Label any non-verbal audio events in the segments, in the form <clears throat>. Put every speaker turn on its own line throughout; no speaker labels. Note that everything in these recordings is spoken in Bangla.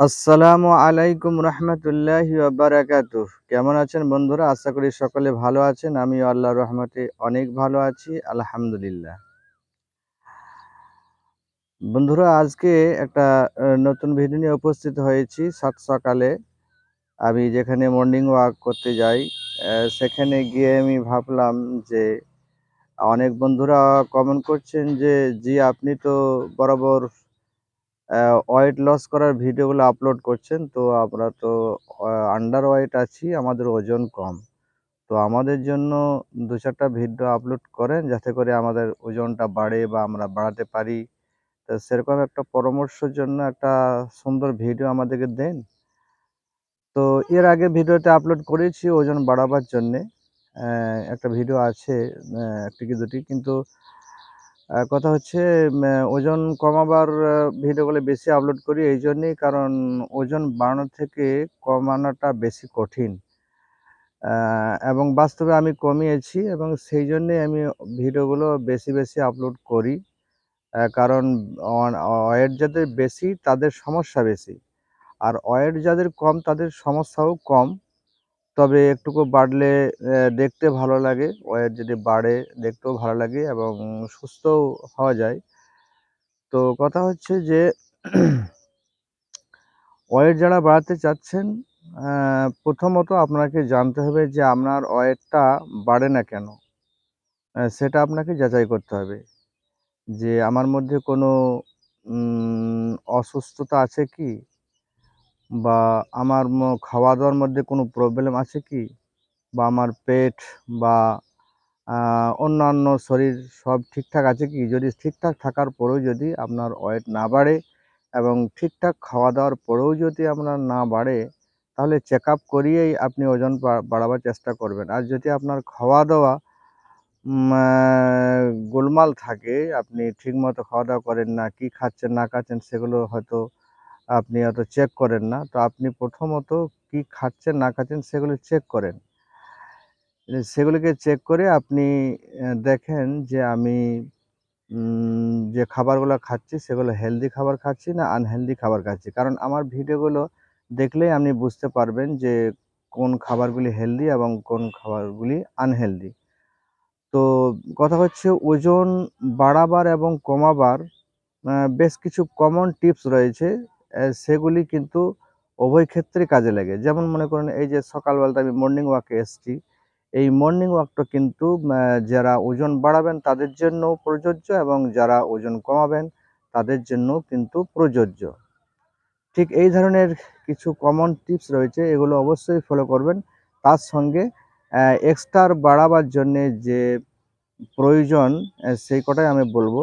আসসালামু আলাইকুম রহমতুল্লাহি বারাকাতু। কেমন আছেন বন্ধুরা? আশা করি সকলে ভালো আছেন। আমি আল্লাহ রহমতে অনেক ভালো আছি, আলহামদুলিল্লাহ। বন্ধুরা, আজকে একটা নতুন ভিডিও নিয়ে উপস্থিত হয়েছি সাত সকালে। আমি যেখানে মর্নিং ওয়াক করতে যাই সেখানে গিয়ে আমি ভাবলাম যে, অনেক বন্ধুরা কমেন্ট করছেন যে, জি, আপনি তো বরাবর ওয়েট লস করার ভিডিওগুলো আপলোড করছেন, তো আমরা তো আন্ডার ওয়েট আছি, আমাদের ওজন কম। তো আমাদের জন্য দু চারটা ভিডিও আপলোড করেন, যাতে করে আমাদের ওজনটা বাড়ে বা আমরা বাড়াতে পারি। তো সেরকম একটা পরামর্শের জন্য একটা সুন্দর ভিডিও আমাদেরকে দেন। তো এর আগে ভিডিওতে আপলোড করেছি ওজন বাড়াবার জন্যে। একটা ভিডিও আছে একটি কি দুটি, কিন্তু কথা হচ্ছে ওজন কমাবার ভিডিওগুলো বেশি আপলোড করি এই জন্যেই, কারণ ওজন বাড়ানোর থেকে কমানোটা বেশি কঠিন। এবং বাস্তবে আমি কমিয়েছি এবং সেই জন্যে আমি ভিডিওগুলো বেশি বেশি আপলোড করি। কারণ ওয়েট যাদের বেশি, তাদের সমস্যা বেশি। আর ওয়েট যাদের কম, তাদের সমস্যাও কম। তবে একটুকু বাড়লে দেখতে ভালো লাগে। ওয়েট যদি বাড়ে, দেখতেও ভালো লাগে এবং সুস্থও হওয়া যায়। তো কথা হচ্ছে যে, ওয়েট যারা বাড়াতে চাচ্ছেন প্রথমত আপনাকে জানতে হবে যে আপনার ওয়েটটা বাড়ে না কেন। সেটা আপনাকে যাচাই করতে হবে। যে আমার মধ্যে কোনো অসুস্থতা আছে কি? বা আমার খাওয়া দাওয়ার মধ্যে কোনো প্রবলেম আছে কি? বা আমার পেট বা অন্যান্য শরীর সব ঠিকঠাক আছে কি? যদি ঠিকঠাক থাকার পরেও যদি আপনার ওয়েট না বাড়ে এবং ঠিকঠাক খাওয়া দাওয়ার পরেও যদি আপনার না বাড়ে, তাহলে চেক আপ করিয়েই আপনি ওজন বাড়াবার চেষ্টা করবেন। আর যদি আপনার খাওয়া দাওয়া গোলমাল থাকে, আপনি ঠিকমতো খাওয়া দাওয়া করেন না, কি খাচ্ছেন, না খাচ্ছেন, সেগুলো হয়তো আপনি অত চেক করেন না। তো আপনি প্রথমত কি খাচ্ছেন, না খাচ্ছেন সেগুলো চেক করেন। সেগুলোকে চেক করে আপনি দেখেন যে আমি যে খাবারগুলো খাচ্ছি সেগুলো হেলদি খাবার খাচ্ছি না আনহেলদি খাবার খাচ্ছি। কারণ আমার ভিডিওগুলো দেখলেই আপনি বুঝতে পারবেন যে কোন খাবারগুলি হেলদি এবং কোন খাবারগুলি আনহেলদি তো কথা হচ্ছে ওজন বাড়াবার এবং কমাবার বেশ কিছু কমন টিপস রয়েছে। সেগুলি কিন্তু উভয় ক্ষেত্রে কাজে লাগে। যেমন মনে করেন, এই যে সকালবেলাটা আমি মর্নিং ওয়াকে এসেছি। এই মর্নিং ওয়াকটা কিন্তু যারা ওজন বাড়াবেন তাদের জন্যও প্রযোজ্য এবং যারা ওজন কমাবেন তাদের জন্যও কিন্তু প্রযোজ্য। ঠিক এই ধরনের কিছু কমন টিপস রয়েছে, এগুলো অবশ্যই ফলো করবেন। তার সঙ্গে এক্সট্রার বাড়াবার জন্যে যে প্রয়োজন সেই কটাই আমি বলব।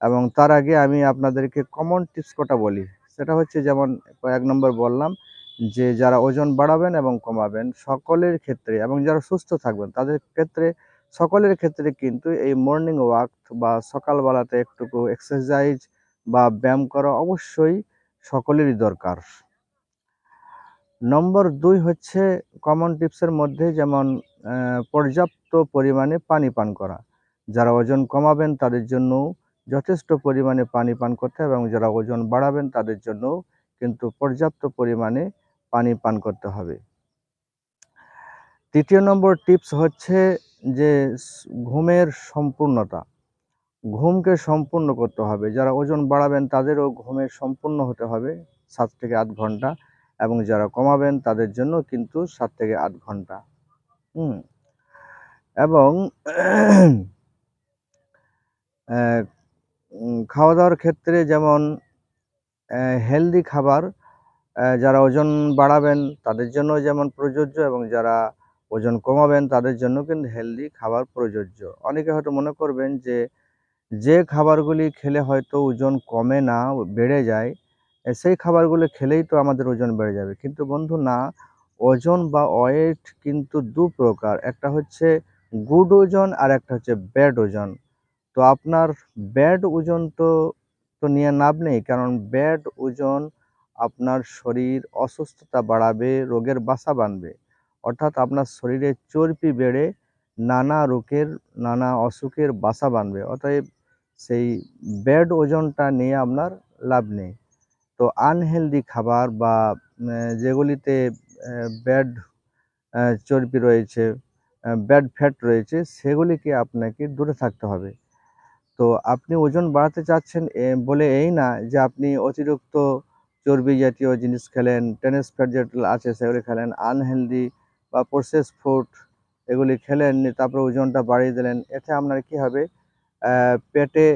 এবং তার আগে আমি আপনাদেরকে কমন টিপস কটা বলি। সেটা হচ্ছে যেমন এক নম্বর বললাম যে যারা ওজন বাড়াবেন এবং কমাবেন সকলের ক্ষেত্রে এবং যারা সুস্থ থাকবেন তাদের ক্ষেত্রে সকলের ক্ষেত্রে কিন্তু এই মর্নিং ওয়াক বা সকালবেলাতে একটুকু এক্সারসাইজ বা ব্যায়াম করা অবশ্যই সকলেরই দরকার। নম্বর দুই হচ্ছে কমন টিপসের মধ্যে যেমন পর্যাপ্ত পরিমাণে পানি পান করা। যারা ওজন কমাবেন তাদের জন্য যথেষ্ট পরিমাণে পানি পান করতে হবে এবং যারা ওজন বাড়াবেন তাদের জন্য কিন্তু পর্যাপ্ত পরিমাণে পানি পান করতে হবে। তৃতীয় নম্বর টিপস হচ্ছে যে ঘুমের সম্পূর্ণতা। ঘুমকে সম্পূর্ণ করতে হবে। যারা ওজন বাড়াবেন তাদেরও ঘুমের সম্পূর্ণ হতে হবে সাত থেকে আট ঘণ্টা এবং যারা কমাবেন তাদের জন্য কিন্তু সাত থেকে আট ঘণ্টা। এবং <clears throat> খাওয়া দাওয়ার ক্ষেত্রে যেমন হেলদি খাবার যারা ওজন বাড়াবেন তাদের জন্য যেমন প্রযোজ্য এবং যারা ওজন কমাবেন তাদের জন্য কিন্তু হেলদি খাবার প্রযোজ্য। অনেকে হয়তো মনে করবেন যে যে খাবারগুলি খেলে হয়তো ওজন কমে না, বেড়ে যায় সেই খাবারগুলো খেলেই তো আমাদের ওজন বেড়ে যাবে। কিন্তু বন্ধু না, ওজন বা ওয়েট কিন্তু দু প্রকার একটা হচ্ছে গুড ওজন আর একটা হচ্ছে ব্যাড ওজন। তো আপনার ব্যাড ওজন তো তো নিয়ে লাভ নেই, কারণ ব্যাড ওজন আপনার শরীর অসুস্থতা বাড়াবে, রোগের বাসা বাঁধবে। অর্থাৎ আপনার শরীরে চর্বি বেড়ে নানা রোগের, নানা অসুখের বাসা বাঁধবে। অতএব সেই ব্যাড ওজনটা নিয়ে আপনার লাভ নেই। তো আনহেলদি খাবার বা যেগুলিতে ব্যাড চর্বি রয়েছে ব্যাড ফ্যাট রয়েছে, সেগুলিকে আপনাকে দূরে থাকতে হবে। তো আপনি ওজন বাড়াতে চাচ্ছেন বলে এই না যে আপনি অতিরিক্ত চর্বি জাতীয় জিনিস খেলেন টেনিস ফ্যাট আছে সেগুলি খেলেন আনহেলদি বা প্রসেস ফুড এগুলি খেলেন, তারপরে ওজনটা বাড়িয়ে দিলেন, এতে আপনার কী হবে? পেটে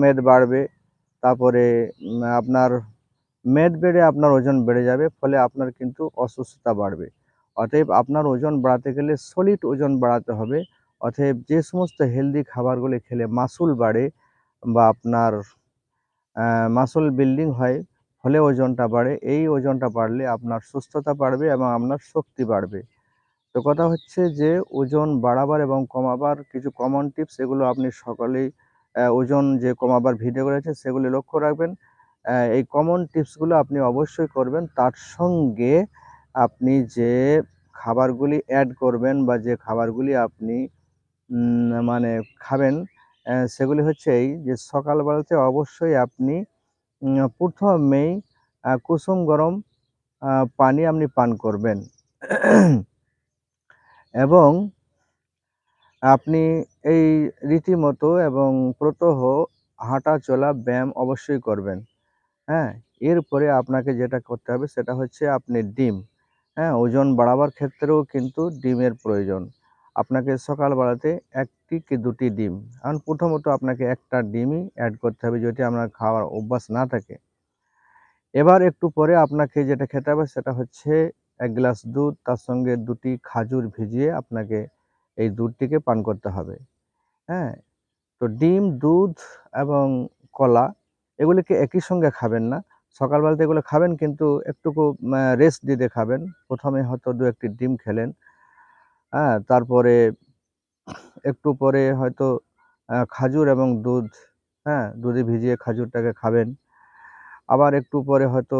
মেদ বাড়বে, তারপরে আপনার মেদ বেড়ে আপনার ওজন বেড়ে যাবে, ফলে আপনার কিন্তু অসুস্থতা বাড়বে। অতএব আপনার ওজন বাড়াতে গেলে সলিড ওজন বাড়াতে হবে অতএব যে সমস্ত হেলদি খাবারগুলি খেলে মাসুল বাড়ে বা আপনার মাসল বিল্ডিং হয়, ফলে ওজনটা বাড়ে। এই ওজনটা বাড়লে আপনার সুস্থতা বাড়বে এবং আপনার শক্তি বাড়বে। তো কথা হচ্ছে যে, ওজন বাড়াবার এবং কমাবার কিছু কমন টিপস এগুলো আপনি সকলেই ওজন যে কমাবার ভিডিও রয়েছে, সেগুলি লক্ষ্য রাখবেন। এই কমন টিপসগুলো আপনি অবশ্যই করবেন। তার সঙ্গে আপনি যে খাবারগুলি অ্যাড করবেন বা যে খাবারগুলি আপনি মানে খাবেন সেগুলি হচ্ছে এই যে সকালবেলাতে অবশ্যই আপনি প্রথমেই কুসুম গরম পানি আপনি পান করবেন। এবং আপনি এই রীতিমতো এবং প্রতহ হাঁটা চলা ব্যায়াম অবশ্যই করবেন। হ্যাঁ এরপরে আপনাকে যেটা করতে হবে সেটা হচ্ছে আপনি ডিম হ্যাঁ ওজন বাড়াবার ক্ষেত্রেও কিন্তু ডিমের প্রয়োজন। আপনাকে সকালবেলাতে একটি কি দুটি ডিম। কারণ প্রথমত আপনাকে একটা ডিমই অ্যাড করতে হবে যদি আপনার খাওয়ার অভ্যাস না থাকে। এবার একটু পরে আপনাকে যেটা খেতে হবে সেটা হচ্ছে এক গ্লাস দুধ, তার সঙ্গে দুটি খাজুর ভিজিয়ে আপনাকে এই দুধটিকে পান করতে হবে। হ্যাঁ তো ডিম, দুধ এবং কলা এগুলিকে একই সঙ্গে খাবেন না। সকালবেলাতে এগুলো খাবেন কিন্তু একটুকু রেস্ট দিতে খাবেন। প্রথমে হয়তো দু একটি ডিম খেলেন। হ্যাঁ তারপরে একটু পরে হয়তো খাজুর এবং দুধ হ্যাঁ দুধে ভিজিয়ে খাজুরটাকে খাবেন। আবার একটু পরে হয়তো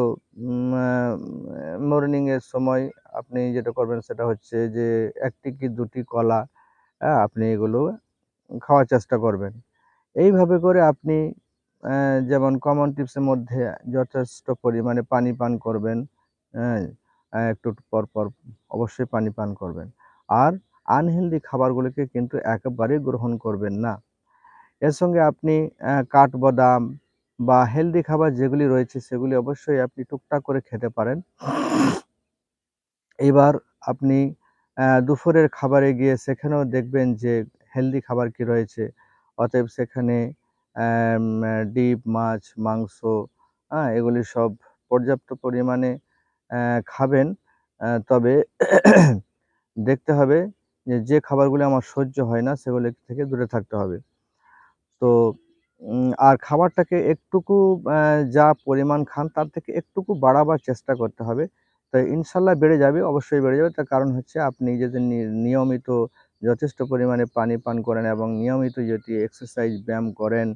মর্নিংয়ের সময় আপনি যেটা করবেন সেটা হচ্ছে যে, একটি কি দুটি কলা হ্যাঁ আপনি এগুলো খাওয়ার চেষ্টা করবেন। এইভাবে করে আপনি যেমন কমন টিপসের মধ্যে যথেষ্ট পরিমাণে পানি পান করবেন হ্যাঁ একটু পর পর অবশ্যই পানি পান করবেন। আর আনহেলদি খাবারগুলিকে কিন্তু একেবারেই গ্রহণ করবেন না। এর সঙ্গে আপনি কাঠবাদাম বা হেলদি খাবার যেগুলি রয়েছে সেগুলি অবশ্যই আপনি টুকটাক করে খেতে পারেন। এবার আপনি দুপুরের খাবারে গিয়ে সেখানেও দেখবেন যে হেলদি খাবার কি রয়েছে। অতএব সেখানে ডিপ, মাছ, মাংস হ্যাঁ এগুলি সব পর্যাপ্ত পরিমাণে খাবেন। তবে দেখতে হবে যে যে খাবারগুলি আমার সহ্য হয় না, সেগুলি থেকে দূরে থাকতে হবে। তো আর খাবারটাকে একটুকু যা পরিমাণ খান তার থেকে একটুকু বাড়াবার চেষ্টা করতে হবে। তো ইনশাল্লাহ বেড়ে যাবে, অবশ্যই বেড়ে যাবে। তার কারণ হচ্ছে আপনি যদি নিয়মিত যথেষ্ট পরিমাণে পানি পান করেন এবং নিয়মিত যদি এক্সারসাইজ ব্যায়াম করেন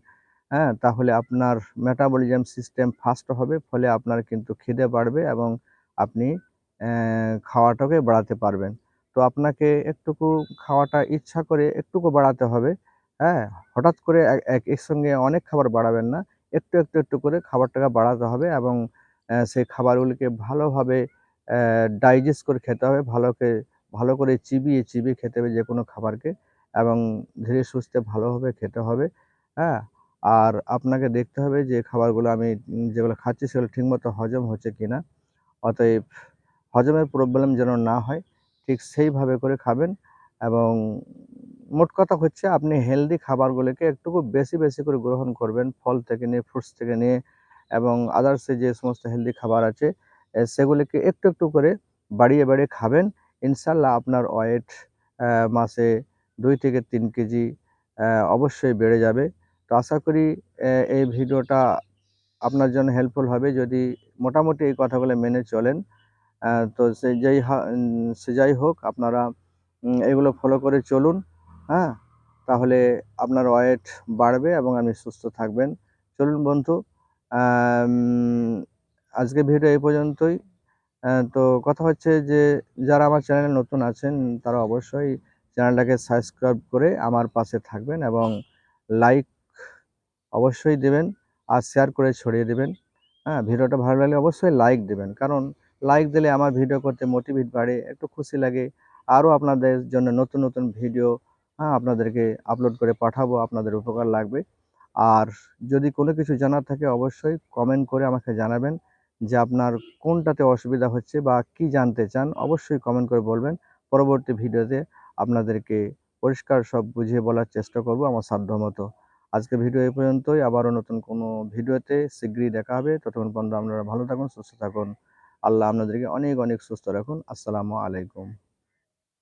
হ্যাঁ তাহলে আপনার মেটাবলিজম সিস্টেম ফাস্ট হবে, ফলে আপনার কিন্তু খিদে বাড়বে এবং আপনি খাওয়াটাকে বাড়াতে পারবেন। তো আপনাকে একটুকু খাওয়াটা ইচ্ছা করে একটুকু বাড়াতে হবে। হ্যাঁ? হঠাৎ করে এক একসঙ্গে অনেক খাবার বাড়াবেন না। একটু একটু একটু করে খাবারটাকে বাড়াতে হবে এবং সেই খাবারগুলিকে ভালোভাবে ডাইজেস্ট করে খেতে হবে। ভালোকে, ভালো করে চিবিয়ে চিবিয়ে খেতে হবে যে কোনো খাবারকে এবং ধীরে সুস্থে ভালোভাবে খেতে হবে। হ্যাঁ? আর আপনাকে দেখতে হবে যে খাবারগুলো আমি যেগুলো খাচ্ছি সেগুলো ঠিকমতো হজম হচ্ছে কি না অতএব হজমের প্রবলেম যেন না হয়। ঠিক সেইভাবে করে খাবেন এবং মোট কথা হচ্ছে আপনি হেলদি খাবারগুলোকে একটু বেশি বেশি করে গ্রহণ করবেন, ফল থেকে নিয়ে ফ্রুটস থেকে নিয়ে এবং আদার্সে যে সমস্ত হেলদি খাবার আছে সেগুলিকে একটু একটু করে বাড়িয়ে বাড়িয়ে খাবেন। ইনশাল্লাহ আপনার ওয়েট মাসে দুই থেকে তিন কেজি অবশ্যই বেড়ে যাবে। তো আশা করি এই ভিডিওটা আপনার জন্য হেল্পফুল হবে। যদি মোটামুটি এই কথাগুলো মেনে চলেন তো সে যাই সে যাই হোক, আপনারা এগুলো ফলো করে চলুন হ্যাঁ? তাহলে আপনার ওয়েট বাড়বে এবং আপনি সুস্থ থাকবেন। চলুন বন্ধু আজকে ভিডিও এই পর্যন্তই। তো কথা হচ্ছে যে, যারা আমার চ্যানেলে নতুন আছেন, তারা অবশ্যই চ্যানেলটাকে সাবস্ক্রাইব করে আমার পাশে থাকবেন এবং লাইক অবশ্যই দেবেন, আর শেয়ার করে ছড়িয়ে দেবেন। হ্যাঁ ভিডিওটা ভালো লাগলে অবশ্যই লাইক দেবেন। কারণ লাইক দিলে আমার ভিডিও করতে মোটিভেট বাড়ে, একটু খুশি লাগে। আরও আপনাদের জন্য নতুন নতুন ভিডিও হ্যাঁ আপনাদেরকে আপলোড করে পাঠাবো, আপনাদের উপকার লাগবে। আর যদি কোনো কিছু জানার থাকে অবশ্যই কমেন্ট করে আমাকে জানাবেন যে আপনার কোনটাতে অসুবিধা হচ্ছে বা কি জানতে চান, অবশ্যই কমেন্ট করে বলবেন। পরবর্তী ভিডিওতে আপনাদেরকে পরিষ্কার সব বুঝিয়ে বলার চেষ্টা করব আমার সাধ্যমতো আজকে ভিডিও এই পর্যন্তই। আবারও নতুন কোনো ভিডিওতে শীঘ্রই দেখা হবে। ততক্ষণ পর্যন্ত আপনারা ভালো থাকুন, সুস্থ থাকুন। আল্লাহ আপনাদেরকে অনেক অনেক সুস্থ রাখুন। আসসালামু আলাইকুম।